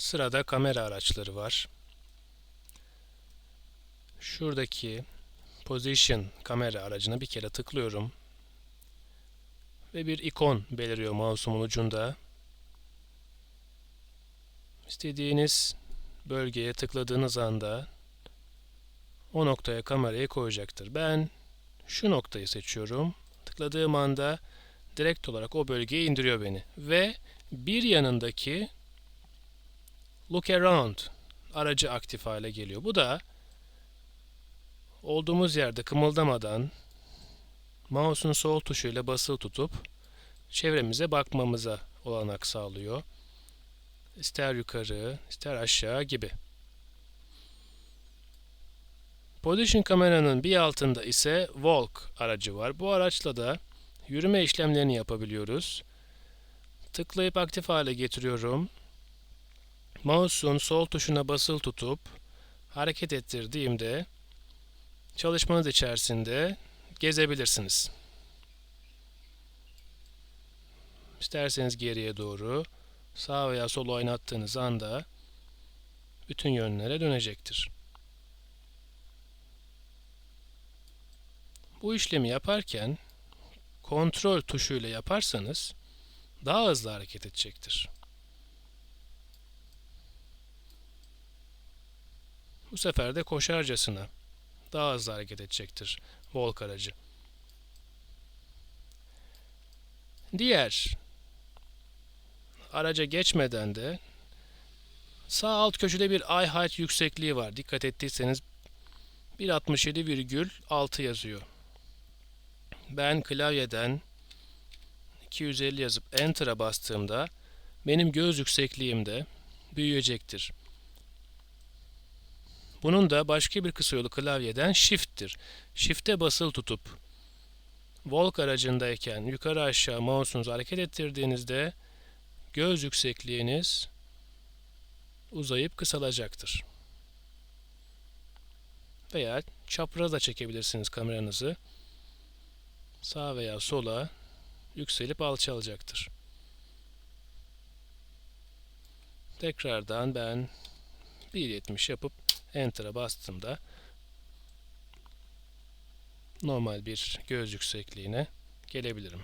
Sırada kamera araçları var. Şuradaki Position kamera aracına bir kere tıklıyorum. Ve bir ikon beliriyor mouse'umun ucunda. İstediğiniz bölgeye tıkladığınız anda o noktaya kamerayı koyacaktır. Ben şu noktayı seçiyorum. Tıkladığım anda direkt olarak o bölgeye indiriyor beni. Ve bir yanındaki Look Around aracı aktif hale geliyor. Bu da olduğumuz yerde kımıldamadan mouse'un sol tuşuyla basılı tutup çevremize bakmamıza olanak sağlıyor. İster yukarı, ister aşağı gibi. Position kameranın bir altında ise Walk aracı var. Bu araçla da yürüme işlemlerini yapabiliyoruz. Tıklayıp aktif hale getiriyorum. Mouse'un sol tuşuna basılı tutup hareket ettirdiğimde çalışmanız içerisinde gezebilirsiniz. İsterseniz geriye doğru sağ veya sol oynattığınız anda bütün yönlere dönecektir. Bu işlemi yaparken kontrol tuşuyla yaparsanız daha hızlı hareket edecektir. Bu sefer de koşarcasına daha hızlı hareket edecektir Volk aracı. Diğer araca geçmeden de sağ alt köşede bir eye height yüksekliği var. Dikkat ettiyseniz 1.67,6 yazıyor. Ben klavyeden 250 yazıp Enter'a bastığımda benim göz yüksekliğim de büyüyecektir. Bunun da başka bir kısa yolu klavyeden Shift'tir. Shift'e basılı tutup Volk aracındayken yukarı aşağı mouse'unuzu hareket ettirdiğinizde göz yüksekliğiniz uzayıp kısalacaktır. Veya çapraz da çekebilirsiniz kameranızı. Sağa veya sola yükselip alçalacaktır. Tekrardan ben 1.70 yapıp Enter'a bastığımda normal bir göz yüksekliğine gelebilirim.